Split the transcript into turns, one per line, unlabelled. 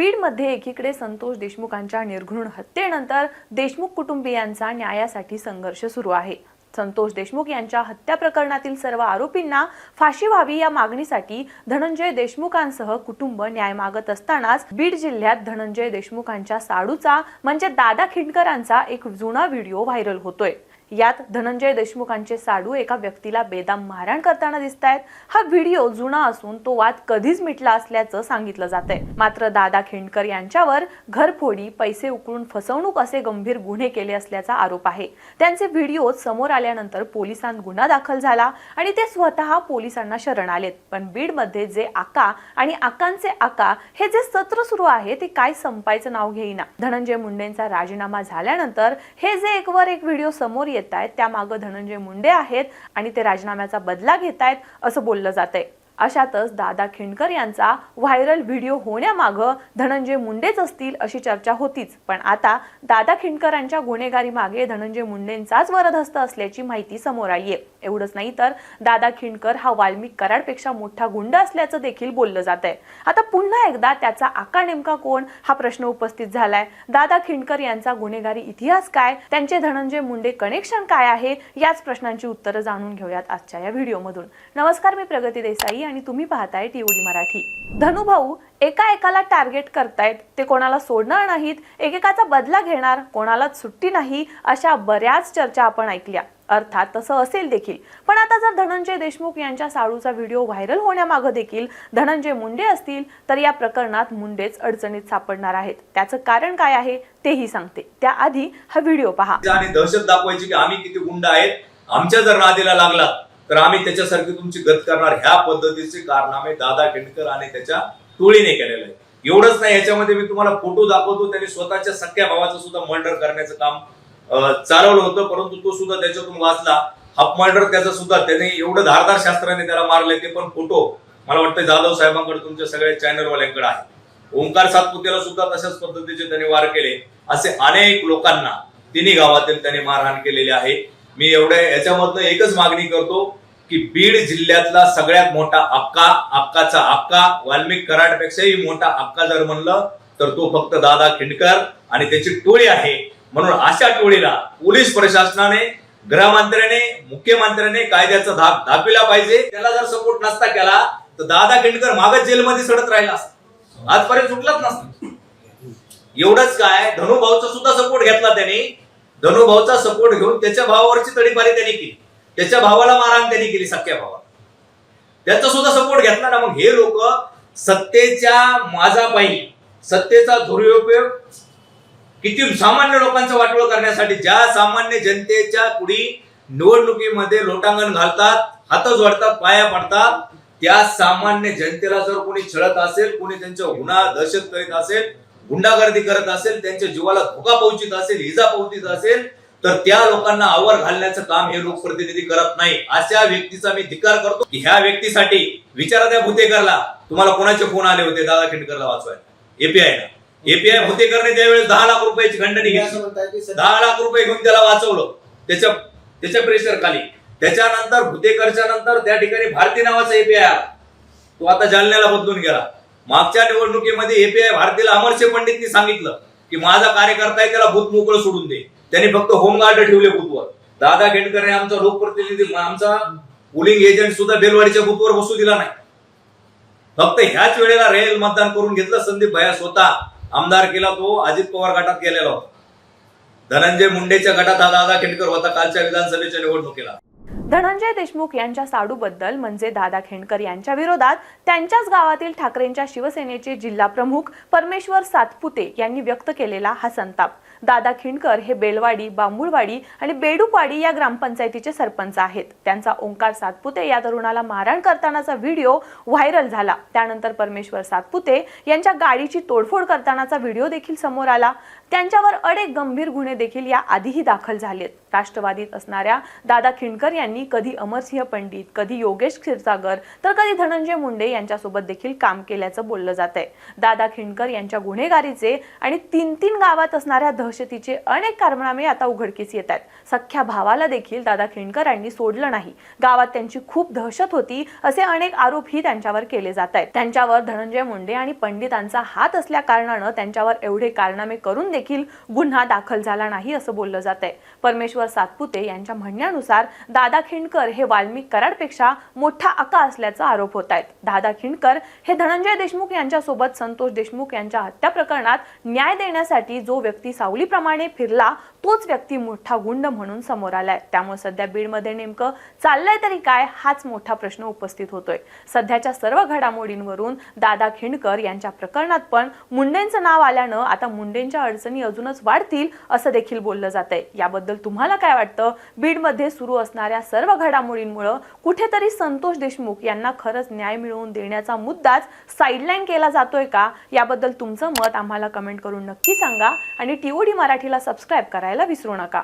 बीडमध्ये एकीकडे संतोष देशमुखांच्या निर्घृण हत्येनंतर देशमुख कुटुंबियांचा न्यायासाठी संघर्ष सुरू आहे. संतोष देशमुख यांच्या हत्या प्रकरणातील सर्व आरोपींना फाशी व्हावी या मागणीसाठी धनंजय देशमुखांसह कुटुंब न्याय मागत असतानाच बीड जिल्ह्यात धनंजय देशमुखांच्या साडूचा म्हणजे दादा खिंडकरांचा एक जुना व्हिडिओ व्हायरल होतोय. यात धनंजय देशमुखांचे साडू एका व्यक्तीला बेदाम मारहाण करताना दिसत आहेत हा व्हिडिओ जुना असून तो वाद कधीच मिटला असल्याचं सांगितलं जात आहे मात्र दादा खिंडकर यांच्यावर घरफोडी पैसे उकळून फसवणूक असे गंभीर गुन्हे केले असल्याचा आरोप आहे. त्यांचे व्हिडिओ समोर आल्यानंतर पोलिसांत गुन्हा दाखल झाला आणि ते स्वतः पोलिसांना शरण आलेत. पण बीडमध्ये जे आका आणि आकांचे आका हे जे सत्र सुरू आहे ते काय संपायचं नाव घेईना. धनंजय मुंडेंचा राजीनामा झाल्यानंतर हे जे एकवर एक व्हिडिओ समोर येत आहेत त्यामागं धनंजय मुंडे आहेत आणि ते राजीनाम्याचा बदला घेत आहेत असं बोललं जात आहे अशातच दादा खिंडकर यांचा व्हायरल व्हिडिओ होण्यामागं धनंजय मुंडेच असतील अशी चर्चा होतीच. पण आता दादा खिंडकरांच्या गुन्हेगारी मागे धनंजय मुंडेंचाच वरदहस्त असल्याची माहिती समोर आली आहे एवढंच नाही तर दादा खिंडकर हा वाल्मिक कराडपेक्षा मोठा गुंड असल्याचं देखील बोललं जात आहे आता पुन्हा एकदा त्याचा आका नेमका कोण? हा प्रश्न उपस्थित झालाय. दादा खिंडकर यांचा गुन्हेगारी इतिहास काय? त्यांचे धनंजय मुंडे कनेक्शन काय आहे? याच प्रश्नांची उत्तरं जाणून घेऊयात आजच्या या व्हिडिओमधून. नमस्कार मी प्रगती देसाई आणि तुम्ही पाहताय टीओडी मराठी. धनुभाऊ एका एकाला टार्गेट करतायत. ते कोणाला सोडणार नाहीत? एकेकाचा बदला घेणार? कोणालाच सुट्टी नाही? अशा बऱ्याच चर्चा आपण ऐकल्या. अर्थात तसं असेल देखील. पण आता जर धनंजय देशमुख यांच्या साडूचा व्हिडिओ व्हायरल होण्यामागं देखील धनंजय मुंडे असतील तर या प्रकरणात मुंडेच अडचणीत सापडणार आहेत. त्याचं कारण काय आहे तेही सांगते. त्याआधी हा व्हिडिओ पहा.
आणि दहशत दाखवायची की आम्ही किती गुंड आहेत? आमच्या जर नादीला लागला तर आम्ही त्याच्यासारखी तुमची गत करणार ह्या पद्धतीचे कारनामे दादा केंडकर आणि त्याच्या टोळीने केलेले आहे एवढंच नाही याच्यामध्ये मी तुम्हाला फोटो दाखवतो त्यांनी स्वतःच्या सख्या भावाचं सुद्धा मर्डर करण्याचं काम चालवलं होतं परंतु तो सुद्धा त्याच्यातून वाचला. हाफ मर्डर त्याचा सुद्धा त्याने एवढं धारदार शास्त्राने त्याला मारले ते पण फोटो मला वाटतं जाधव साहेबांकडे तुमच्या सगळ्या चॅनलवाल्यांकडे आहे. ओंकार सातपुतेला सुद्धा तशाच पद्धतीचे त्यांनी वार केले. असे अनेक लोकांना तिन्ही गावातील त्यांनी मारहाण केलेली आहे. मी एवढ्या याच्यामधनं एकच मागणी करतो की बीड जिल्ह्यातला सगळ्यात मोठा अक्का अक्काचा अक्का वाल्मिक कराडपेक्षाही मोठा अक्का जर म्हणलं तर तो फक्त दादा खिंडकर आणि त्याची टोळी आहे. म्हणून अशा टोळीला पोलीस प्रशासनाने गृहमंत्र्याने मुख्यमंत्र्याने कायद्याचा धाक दाखविला पाहिजे. त्याला जर सपोर्ट नसता केला तर दादा खिंडकर मागच जेलमध्ये सडत राहिला असता. आजपर्यंत सुटलाच नसता. एवढंच काय धनुभाऊचा सुद्धा सपोर्ट घेतला त्यांनी. धनुभाऊचा सपोर्ट घेऊन त्याच्या भावावरची तडीपारी त्यांनी केली. त्याच्या भावाला मारहाण त्यांनी केली सख्या भावाला. त्याचा सुद्धा सपोर्ट घेतला ना. मग हे लोक सत्तेच्या माझापायी सत्तेचा दुरुपयोग किती सामान्य लोकांचं वाटोळ करण्यासाठी ज्या सामान्य जनतेच्या पुढी निवडणुकीमध्ये लोटांगण घालतात हात जोडतात पाया पडतात त्या सामान्य जनतेला जर कोणी छळत असेल कोणी त्यांच्या गुन्हा दहशत करीत असेल गुंडागर्दी करत असेल त्यांच्या जीवाला धोका पोहोचित असेल इजा पोहोचित असेल तर त्या लोकांना आवर घालण्याचं काम हे लोकप्रतिनिधी करत नाही. अशा व्यक्तीचा मी धिकार करतो की ह्या व्यक्तीसाठी विचारा त्या भुतेकरला. तुम्हाला कोणाचे फोन आले होते? दादा खिंडकरला वाचवायला. एपीआय ना एपीआय भुतेकरने त्यावेळेस दहा लाख रुपयाची खंडणी घेतली. दहा लाख रुपये घेऊन त्याला वाचवलं. त्याच्या त्याच्या प्रेशर खाली. त्याच्यानंतर भुतेकरच्या नंतर त्या ठिकाणी भारती नावाचा एपीआय आला. तो आता जालन्याला बदलून गेला. मागच्या निवडणुकीमध्ये एपीआय भारतीला अमरसे पंडितनी सांगितलं की माझा कार्यकर्ता आहे त्याला भूत मोकळं सोडून दे. त्यांनी फक्त होमगार्ड ठेवले बुथवर दादा खेडकर आमचा लोकप्रतिनिधी आमचा पोलिंग एजंट सुद्धा बेलवाडीच्या बुथवर बसू दिला नाही. फक्त ह्याच वेळेला रेल मतदान करून घेतलं संदीप भया स्वतः आमदार केला तो अजित पवार गटात गेलेला होता. धनंजय मुंडेच्या गटात हा दादा खेडकर होता कालच्या विधानसभेच्या निवडणुकीला.
धनंजय देशमुख यांच्या साडूबद्दल म्हणजे दादा खेंडकर यांच्या विरोधात त्यांच्याच गावातील ठाकरेंच्या शिवसेनेचे जिल्हा प्रमुख परमेश्वर सातपुते यांनी व्यक्त केलेला हा संताप. दादा खिंडकर हे बेलवाडी बांबुळवाडी आणि बेडूकवाडी या ग्रामपंचायतीचे सरपंच आहेत. त्यांचा ओंकार सातपुते या तरुणाला मारहाण करतानाचा व्हिडिओ व्हायरल झाला. त्यानंतर परमेश्वर सातपुते यांच्या गाडीची तोडफोड करतानाचा व्हिडिओ देखील समोर आला. त्यांच्यावर अनेक गंभीर गुन्हे देखील या आधीही दाखल झालेत. राष्ट्रवादीत असणाऱ्या दादा खिंडकर यांनी कधी अमरसिंह पंडित कधी योगेश क्षीरसागर तर कधी धनंजय मुंडे यांच्यासोबत देखील काम केल्याचं बोललं जात आहे दादा खिंडकर यांच्या गुन्हेगारीचे आणि तीन तीन गावात असणाऱ्या दहशतीचे अनेक कारनामे आता उघडकीस येत आहेत. सख्ख्या भावाला देखील दादा खिंडकरांनी सोडलं नाही. गावात त्यांची खूप दहशत होती असे अनेक आरोपही त्यांच्यावर केले जात आहेत. त्यांच्यावर धनंजय मुंडे आणि पंडितांचा हात असल्या कारणानं त्यांच्यावर एवढे कारनामे करून देखील गुन्हा दाखल झाला नाही असं बोललं जात आहे परमेश्वर सातपुते यांच्या म्हणण्यानुसार दादा खिंडकर हे वाल्मिक कराडपेक्षा मोठा आका असल्याचा आरोप होत आहेत दादा खिंडकर हे धनंजय देशमुख यांच्यासोबत संतोष देशमुख यांच्या हत्या प्रकरणात न्याय देण्यासाठी जो व्यक्ती सावलीप्रमाणे फिरला तोच व्यक्ती मोठा गुंड म्हणून समोर आलाय. त्यामुळे सध्या बीडमध्ये नेमकं चाललंय तरी काय हाच मोठा प्रश्न उपस्थित होतोय. सध्याच्या सर्व घडामोडींवरून दादा खिंडकर यांच्या प्रकरणात पण मुंडेंचं नाव आल्यानं आता मुंडेंच्या अडचणी अडचणी अजूनच वाढतील असं देखील बोललं जात आहे याबद्दल तुम्हाला काय वाटतं? बीडमध्ये सुरू असणाऱ्या सर्व घडामोडींमुळं कुठेतरी संतोष देशमुख यांना खरंच न्याय मिळवून देण्याचा मुद्दाच साईडलाईन केला जातोय का? याबद्दल तुमचं मत आम्हाला कमेंट करून नक्की सांगा आणि टीओडी मराठीला सबस्क्राईब करायला विसरू नका.